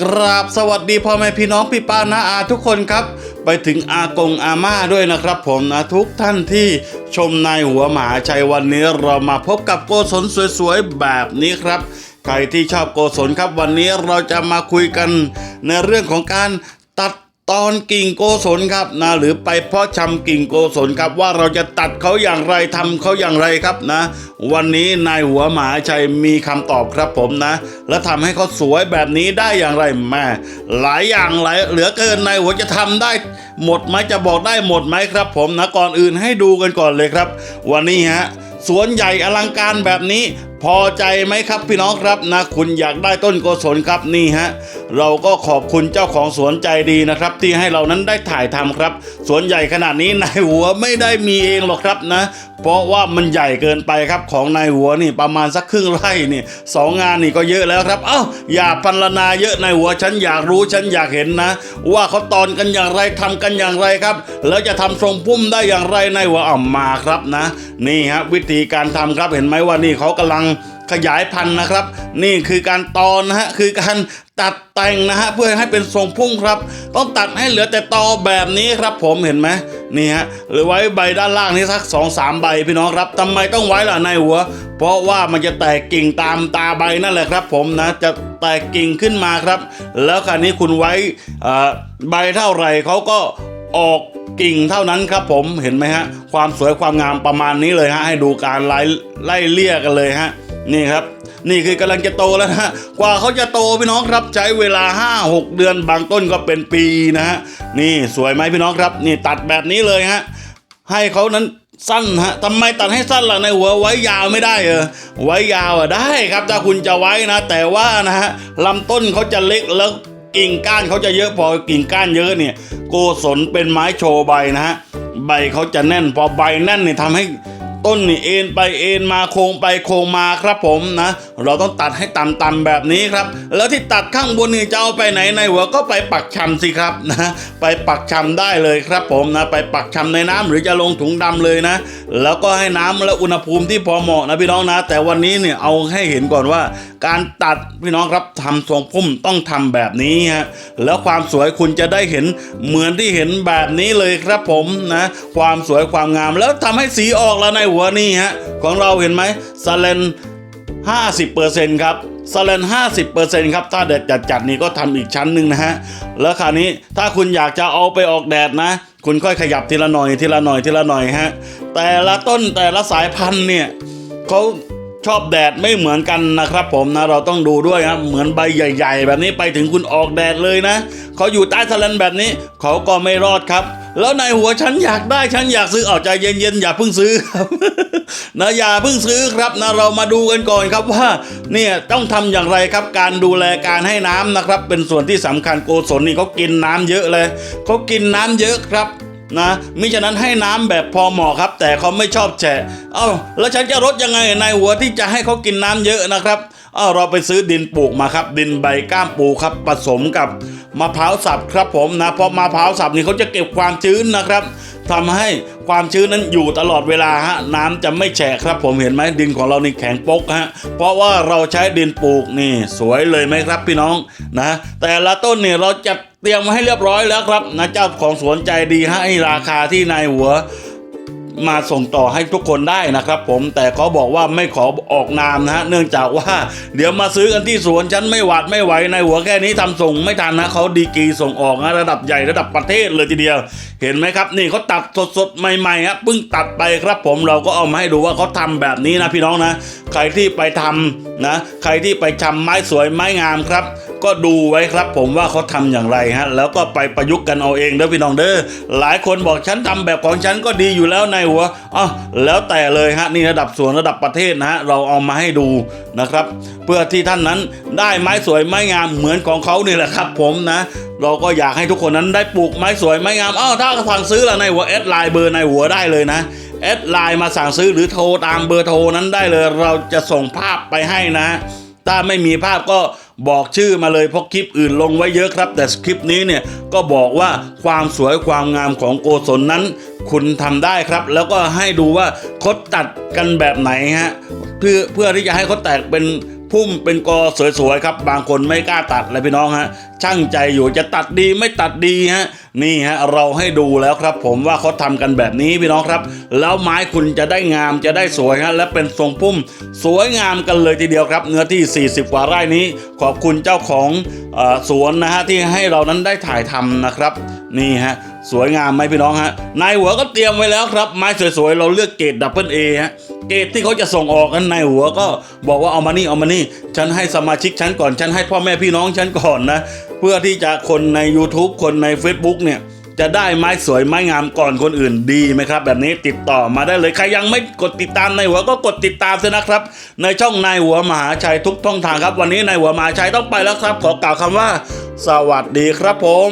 กราบสวัสดีพ่อแม่พี่น้องพี่ป้านาอาทุกคนครับ ไปถึงอากงอาม่าด้วยนะครับ ผมนะทุกท่านที่ชมนายหัวหมาชัยวันนี้เรามาพบกับโกศลสวยๆแบบนี้ครับ ใครที่ชอบโกศลครับวันนี้เราจะมาคุยกันในเรื่องของการ ตอนกิ่งโกศลครับนะหรือไปเพาะชำกิ่งโกศลครับว่าเราจะตัดเขาอย่างไรทำเขาอย่างไรครับนะ วันนี้นายหัวหมาชัยมีคำตอบครับผมนะ และทำให้เขาสวยแบบนี้ได้อย่างไรแม่หลายอย่างหลายเหลือเกินนายหัวจะทำได้ หมดไหมจะบอกได้หมดไหมครับ ผมนะก่อนอื่นให้ดูกันก่อนเลยครับ วันนี้ฮะสวนใหญ่อลังการแบบนี้พอใจไหมครับพี่น้องครับนะคุณอยากได้ต้นโกศลครับนี่ฮะเราก็ขอบคุณเจ้าของสวนใจดีนะครับ ที่ให้เรานั้นได้ถ่ายทำครับ สวนใหญ่ขนาดนี้นายหัวไม่ได้มีเองหรอกครับนะ เพราะว่ามันใหญ่เกินไปครับของนายหัวนี่ประมาณสักครึ่งไร่นี่สองงานนี่ก็เยอะแล้วครับ เอ้าอย่าพันลนาเยอะนายหัวฉันอยากรู้ฉันอยากเห็นนะ ว่าเขาตอนกันอย่างไรทำกันอย่างไรครับ แล้วจะทำทรงพุ่มได้อย่างไรนายหัวเอามาครับนะ นี่ฮะวิธีการทำครับเห็นไหมว่านี่เขากำลัง ขยายพันธุ์นะครับ นี่คือการตอนนะฮะคือการตัดแต่งนะฮะเพื่อให้เป็นทรงพุ่มครับ ต้องตัดให้เหลือแต่ตอแบบนี้ครับผมเห็นไหมนี่ฮะหรือไว้ใบด้านล่างนี้สักสองสามใบพี่น้องครับทำไมต้องไว้ล่ะในหัว เพราะว่ามันจะแตกกิ่งตามตาใบนั่นแหละครับ ผมนะจะแตกกิ่งขึ้นมาครับ แล้วคราวนี้คุณไว้ใบเท่าไหร่เขาก็ออกกิ่งเท่านั้นครับผมเห็นไหมฮะความสวยความงามประมาณนี้เลยฮะให้ดูการไล่ไล่เลี่ยกันเลยฮะ นี่ครับ นี่คือกำลังจะโตแล้วนะกว่าเขาจะโตพี่น้องครับใช้เวลา 5 6 เดือนบางต้นก็เป็นปีนะฮะนี่สวยไหมพี่น้องครับ นี่ตัดแบบนี้เลยฮะให้เขานั้นสั้นฮะทำไมตัดให้สั้นล่ะในหัวไว้ยาวไม่ได้เออไว้ยาวอะได้ครับถ้าคุณจะไว้นะ แต่ว่านะฮะลำต้นเขาจะเล็กแล้วกิ่งก้านเขาจะเยอะพอกิ่งก้านเยอะเนี่ย โกศลเป็นไม้โชว์ใบนะฮะใบเขาจะแน่นพอใบแน่นเนี่ยทำให้ ต้นนี่เอ็นไปเอ็นมาโค้งไปโค้งมาครับผมนะ เราต้องตัดให้ต่ำๆแบบนี้ครับ แล้วที่ตัดข้างบนนี่จะเอาไปไหนในหัวก็ไปปักชำสิครับนะไปปักชำได้เลยครับผมนะไปปักชำในน้ำหรือจะลงถุงดำเลยนะ แล้วก็ให้น้ำและอุณหภูมิที่พอเหมาะนะพี่น้องนะ แต่วันนี้เนี่ยเอาให้เห็นก่อนว่า การตัดพี่น้องครับทำทรงพุ่มต้องทำแบบนี้ฮะแล้วความสวยคุณจะได้เห็นเหมือนที่เห็นแบบนี้เลยครับผมนะ ความสวยความงามแล้วทำให้สีออกแล้วในหัวนี่ฮะของเราเห็นไหมสแลน50%ครับสแลน50%ครับถ้าแดดจัดจัดๆนี่ก็ทำอีกชั้นหนึ่งนะฮะแล้วคราวนี้ถ้าคุณอยากจะเอาไปออกแดดนะ คุณค่อยขยับทีละหน่อยทีละหน่อยทีละหน่อยฮะแต่ละต้นแต่ละสายพันธุ์เนี่ยเขา ชอบแดดไม่เหมือนกันนะครับผมนะเราต้องดูด้วยครับเหมือนใบใหญ่ ๆ แบบนี้ไปถึงคุณออกแดดเลยนะเขาอยู่ใต้สแลนแบบนี้เขาก็ไม่รอดครับแล้วในหัวฉันอยากได้ฉันอยากซื้อเอาใจเย็นๆอย่าเพิ่งซื้อครับนะอย่าเพิ่งซื้อครับนะเรามาดูกันก่อนครับว่าเนี่ยต้องทำอย่างไรครับการดูแลการให้น้ำนะครับ เป็นส่วนที่สำคัญโกศลนี่เขากินน้ำเยอะเลยเขากินน้ำเยอะครับ นะมิฉะนั้นให้น้ำแบบพอเหมาะครับ แต่เขาไม่ชอบแฉะเอ้าแล้วฉันจะลดยังไงในหัวที่จะให้เขากินน้ำเยอะนะครับเอ้าเราไปซื้อดินปลูกมาครับ ดินใบก้ามปูครับผสมกับมะพร้าวสับครับผมนะเพราะมะพร้าวสับนี่เขาจะเก็บความชื้นนะครับทำให้ความชื้นนั้นอยู่ตลอดเวลาฮะน้ำจะไม่แฉะครับ ผมเห็นไหมดินของเรานี่แข็งปกฮะเพราะว่าเราใช้ดินปลูกนี่ สวยเลยไหมครับ พี่น้องนะ แต่ละต้นเนี่ยเราจะ เตรียมไว้ให้เรียบร้อยแล้วครับนะเจ้าของสวนใจดีให้ราคาที่นายหัว มาส่งต่อให้ทุกคนได้นะครับ ผมแต่เขาบอกว่าไม่ขอออกนามนะฮะเนื่องจากว่า เดี๋ยวมาซื้อกันที่สวนฉันไม่หวาดไม่ไหวในหัวแค่นี้ทำส่งไม่ทันนะเขาดีกรีส่งออกนะระดับใหญ่ระดับประเทศเลยทีเดียว เห็นไหมครับ นี่เขาตัดสดๆใหม่ๆครับเพิ่งตัดไปครับ ผมเราก็เอามาให้ดูว่าเขาทำแบบนี้นะพี่น้องนะ ใครที่ไปทำนะใครที่ไปชำไม้สวยไม้งามครับก็ดูไว้ครับผมว่าเขาทำอย่างไรฮะแล้วก็ไปประยุกต์กันเอาเองเด้อพี่น้องเด้อหลายคนบอกฉันทำแบบของฉันก็ดีอยู่แล้วในหัวอ๋อแล้วแต่เลยฮะนี่ระดับสวนระดับประเทศนะฮะเราเอามาให้ดูนะครับ เพื่อที่ท่านนั้นได้ไม้สวยไม้งามเหมือนของเขานี่แหละครับ ผมนะ เราก็อยากให้ทุกคนนั้นได้ปลูกไม้สวยไม้งามอ้าวถ้าสั่งซื้อละในหัวแอดไลน์เบอร์ในหัวได้เลยนะแอดไลน์มาสั่งซื้อหรือโทรตามเบอร์โทรนั้นได้เลย เราจะส่งภาพไปให้นะ ถ้าไม่มีภาพก็บอกชื่อมาเลยเพราะคลิปอื่นลงไว้เยอะครับ แต่คลิปนี้เนี่ยก็บอกว่าความสวยความงามของโกศลนั้น คุณทำได้ครับ แล้วก็ให้ดูว่าเขาตัดกันแบบไหนฮะเพื่อเพื่อที่จะให้เขาแตกเป็นพุ่มเป็นกอสวยๆครับ บางคนไม่กล้าตัดเลยพี่น้องฮะช่างใจอยู่จะตัดดีไม่ตัดดีฮะนี่ฮะเราให้ดูแล้วครับ ผมว่าเขาทำกันแบบนี้พี่น้องครับ แล้วไม้คุณจะได้งามจะได้สวยฮะและเป็นทรงพุ่มสวยงามกันเลยทีเดียวครับ เนื้อที่ 40 กว่าไร่นี้ ขอบคุณเจ้าของอสวนนะฮะที่ให้เรานั้นได้ถ่ายทำนะครับ นี่ฮะสวยงามไหมพี่น้องฮะนายหัวก็เตรียมไว้แล้วครับ ไม้สวยๆ เราเลือกเกรดดับเบิลเอฮะเกรดที่เขาจะส่งออกกันนายหัวก็บอกว่าเอามานี่เอามานี่ ฉันให้สมาชิกฉันก่อน ฉันให้พ่อแม่พี่น้องฉันก่อนนะ พื่อที่จะคนใน YouTube คนใน Facebook เนี่ยจะได้ไม้สวยไม้งามก่อนคนอื่นดีไหมครับ แบบนี้ติดต่อมาได้เลย ใครยังไม่กดติดตามในหัวก็กดติดตามซะนะครับ ในช่องนายหัวมหาชัยทุกท่องทางครับ วันนี้นายหัวมหาชัยต้องไปแล้วครับ ขอกล่าวคำว่า สวัสดีครับผม